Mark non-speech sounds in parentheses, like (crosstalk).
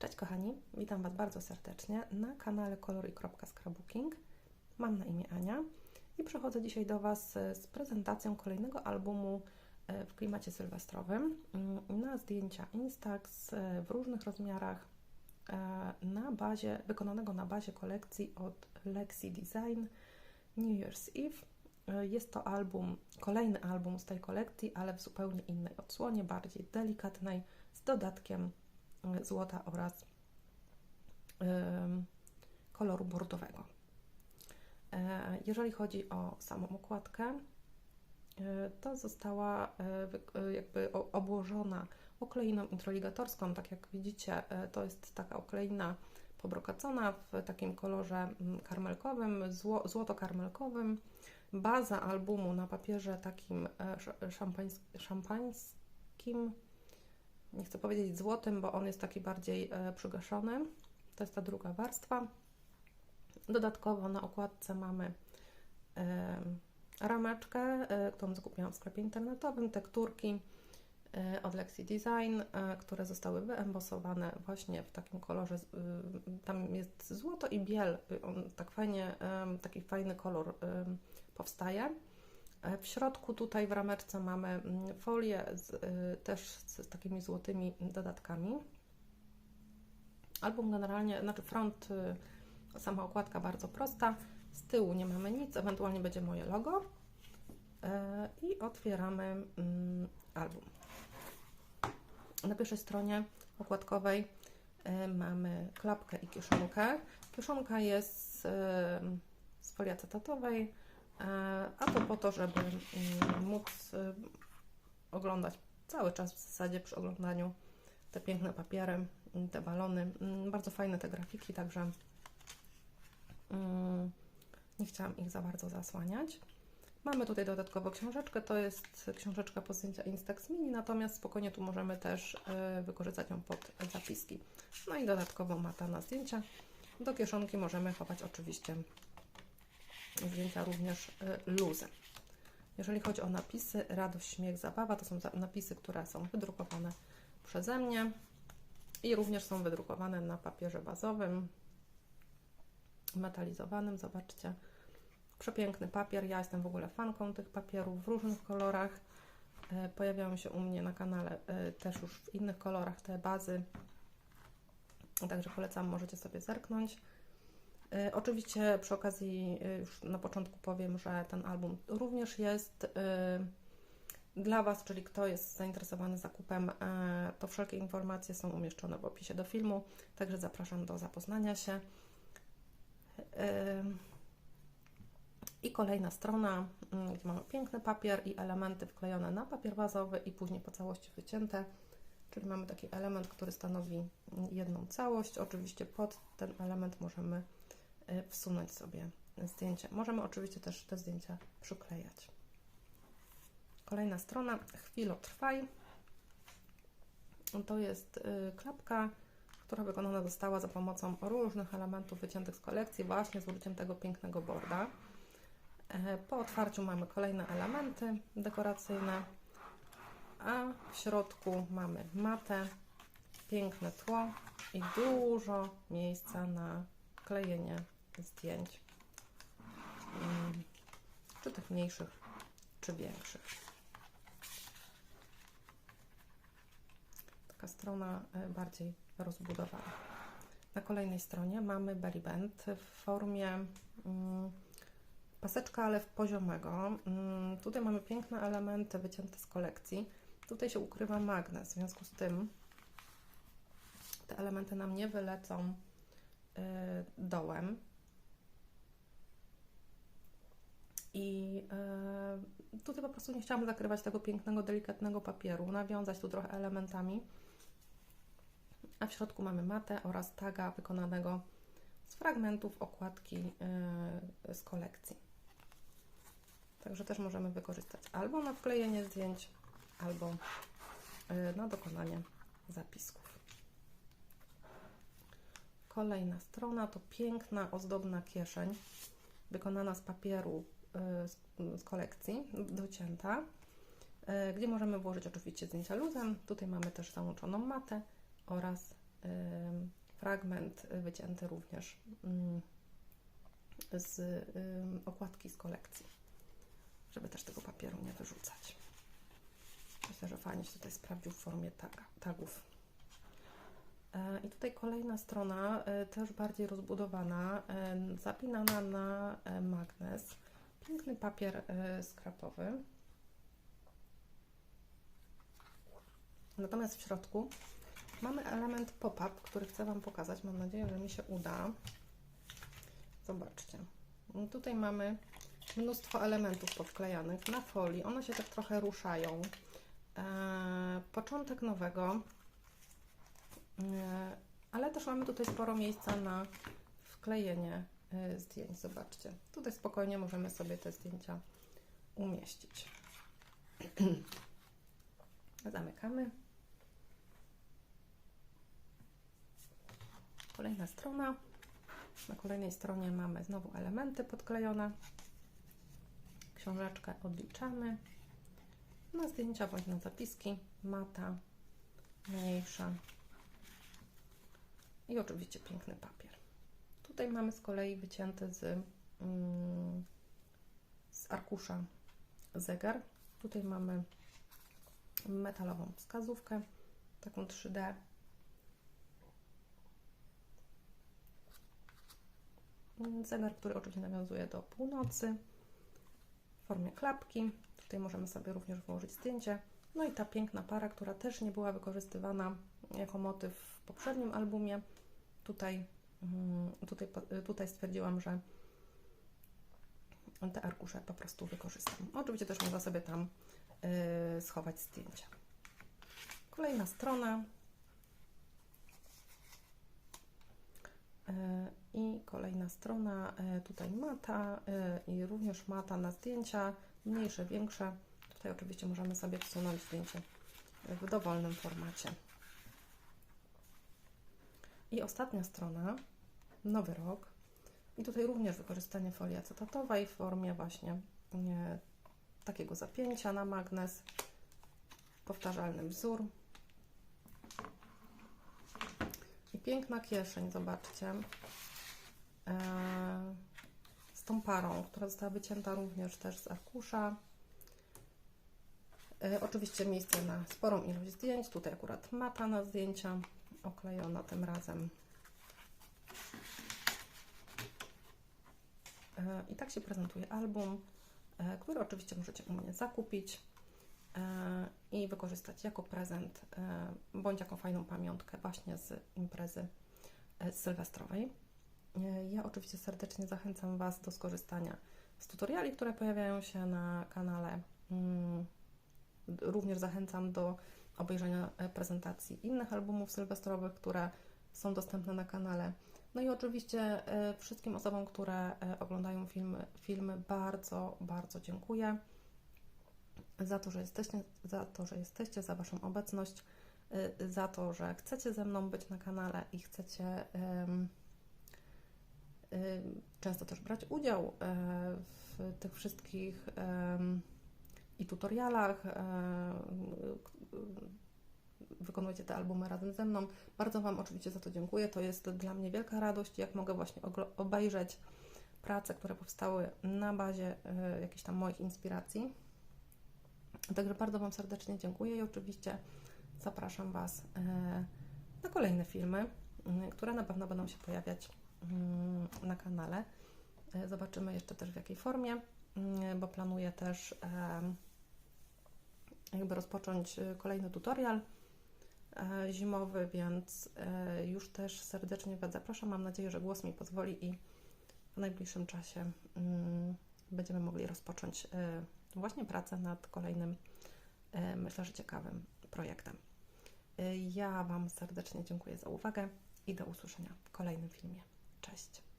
Cześć kochani, witam Was bardzo serdecznie na kanale Scrapbooking. Mam na imię Ania i przychodzę dzisiaj do Was e, z prezentacją kolejnego albumu e, w klimacie sylwestrowym mm, na zdjęcia Instax e, w różnych rozmiarach na bazie, wykonanego na bazie kolekcji od Lexi Design New Year's Eve. Jest to album, kolejny album z tej kolekcji, ale w zupełnie innej odsłonie, bardziej delikatnej, z dodatkiem złota oraz koloru bordowego. E, jeżeli chodzi o samą okładkę, e, to została e, jakby obłożona okleiną introligatorską. Tak jak widzicie, to jest taka okleina pobrokacona w takim kolorze karmelkowym, złoto-karmelkowym. Baza albumu na papierze takim szampańskim, nie chcę powiedzieć złotym, bo on jest taki bardziej przygaszony. To jest ta druga warstwa. Dodatkowo na okładce mamy rameczkę, e, którą zakupiłam w sklepie internetowym, tekturki e, od Lexi Design, e, które zostały wyembosowane właśnie w takim kolorze, tam jest złoto i biel, on tak fajnie, taki fajny kolor powstaje. W środku tutaj w rameczce mamy mm, folię z, też z takimi złotymi dodatkami. Album generalnie, znaczy front Sama okładka bardzo prosta. Z tyłu nie mamy nic, ewentualnie będzie moje logo. E, I otwieramy mm, album. Na pierwszej stronie okładkowej e, mamy klapkę i kieszonkę. Kieszonka jest z folii acetatowej, e, a to po to, żeby mm, móc oglądać cały czas w zasadzie przy oglądaniu te piękne papiery, te balony. Mm, bardzo fajne te grafiki, także Mm, nie chciałam ich za bardzo zasłaniać. Mamy tutaj dodatkowo książeczkę, to jest książeczka po zdjęcia Instax Mini, natomiast spokojnie tu możemy też y, wykorzystać ją pod zapiski. No i dodatkowo mata na zdjęcia. Do kieszonki możemy chować oczywiście zdjęcia również y, luzem. Jeżeli chodzi o napisy, radość, śmiech, zabawa, to są napisy, które są wydrukowane przeze mnie i również są wydrukowane na papierze bazowym, metalizowanym. Zobaczcie, przepiękny papier. Ja jestem w ogóle fanką tych papierów w różnych kolorach. E, pojawiają się u mnie na kanale e, też już w innych kolorach te bazy. Także polecam, możecie sobie zerknąć. E, oczywiście przy okazji już na początku powiem, że ten album również jest dla Was, czyli kto jest zainteresowany zakupem, to wszelkie informacje są umieszczone w opisie do filmu, także zapraszam do zapoznania się. I kolejna strona, gdzie mamy piękny papier i elementy wklejone na papier bazowy i później po całości wycięte. Czyli mamy taki element, który stanowi jedną całość. Oczywiście pod ten element możemy y, wsunąć sobie zdjęcie. Możemy oczywiście też te zdjęcia przyklejać. Kolejna strona, chwilo trwaj. To jest y, klapka która wykonana została za pomocą różnych elementów wyciętych z kolekcji, właśnie z użyciem tego pięknego borda. E, po otwarciu mamy kolejne elementy dekoracyjne, a w środku mamy matę, piękne tło i dużo miejsca na klejenie zdjęć, mm, czy tych mniejszych, czy większych. Taka strona e, bardziej rozbudowana. Na kolejnej stronie mamy belly band w formie mm, paseczka, ale w poziomego. Mm, tutaj mamy piękne elementy wycięte z kolekcji. Tutaj się ukrywa magnes, w związku z tym te elementy nam nie wylecą y, dołem. I y, tutaj po prostu nie chciałam zakrywać tego pięknego, delikatnego papieru, nawiązać tu trochę elementami a w środku mamy matę oraz taga wykonanego z fragmentów okładki yy, z kolekcji. Także też możemy wykorzystać albo na wklejenie zdjęć, albo yy, na dokonanie zapisków. Kolejna strona to piękna, ozdobna kieszeń wykonana z papieru z, z kolekcji, docięta, gdzie możemy włożyć oczywiście zdjęcia luzem. Tutaj mamy też załączoną matę oraz ym, fragment wycięty również ym, z okładki z kolekcji, żeby też tego papieru nie wyrzucać. Myślę, że fajnie się tutaj sprawdził w formie tagów. I tutaj kolejna strona, też bardziej rozbudowana, zapinana na magnes. Piękny papier e, skrapowy. Natomiast w środku mamy element pop-up, który chcę Wam pokazać. Mam nadzieję, że mi się uda. Zobaczcie. Tutaj mamy mnóstwo elementów podklejanych na folii. One się tak trochę ruszają. E, początek nowego, e, ale też mamy tutaj sporo miejsca na wklejenie zdjęć. Zobaczcie. Tutaj spokojnie możemy sobie te zdjęcia umieścić. (clears throat) Zamykamy. Kolejna strona. Na kolejnej stronie mamy znowu elementy podklejone. Książeczkę odliczamy. Na zdjęcia bądź na zapiski. Mata mniejsza. I oczywiście piękny papier. Tutaj mamy z kolei wycięty z, mm, z arkusza zegar. Tutaj mamy metalową wskazówkę, taką 3D. Zegar, który oczywiście nawiązuje do północy w formie klapki. Tutaj możemy sobie również włożyć zdjęcie. No i ta piękna para, która też nie była wykorzystywana jako motyw w poprzednim albumie. Tutaj, tutaj, tutaj stwierdziłam, że te arkusze po prostu wykorzystam. Oczywiście też można sobie tam yy, schować zdjęcia. Kolejna strona. Yy, I kolejna strona, tutaj mata i również mata na zdjęcia, mniejsze, większe. Tutaj oczywiście możemy sobie wsunąć zdjęcie w dowolnym formacie. I ostatnia strona, nowy rok. I tutaj również wykorzystanie folii acetatowej w formie właśnie nie, takiego zapięcia na magnes, powtarzalny wzór. I piękna kieszeń, zobaczcie, e, z tą parą, która została wycięta również też z arkusza. E, oczywiście miejsce na sporą ilość zdjęć, tutaj akurat mata na zdjęcia, oklejona tym razem. I tak się prezentuje album, e, który oczywiście możecie u mnie zakupić e, i wykorzystać jako prezent, bądź jako fajną pamiątkę właśnie z imprezy sylwestrowej. Ja oczywiście serdecznie zachęcam Was do skorzystania z tutoriali, które pojawiają się na kanale. Mm, również zachęcam do obejrzenia prezentacji innych albumów sylwestrowych, które są dostępne na kanale. No i oczywiście wszystkim osobom, które oglądają filmy, filmy bardzo, bardzo dziękuję za to, że jesteście, za to, że jesteście, za Waszą obecność, za to, że chcecie ze mną być na kanale i chcecie często też brać udział w tych wszystkich i tutorialach, wykonujecie te albumy razem ze mną. Bardzo Wam oczywiście za to dziękuję. To jest dla mnie wielka radość, jak mogę właśnie obejrzeć prace, które powstały na bazie y, jakichś tam moich inspiracji. Także bardzo Wam serdecznie dziękuję i oczywiście zapraszam Was y, na kolejne filmy, y, które na pewno będą się pojawiać y, na kanale. Y, zobaczymy jeszcze też w jakiej formie, y, bo planuję też jakby rozpocząć kolejny tutorial zimowy, więc e, już też serdecznie Was zapraszam. Mam nadzieję, że głos mi pozwoli i w najbliższym czasie mm, będziemy mogli rozpocząć e, właśnie pracę nad kolejnym, myślę, że ciekawym projektem. Ja Wam serdecznie dziękuję za uwagę i do usłyszenia w kolejnym filmie. Cześć!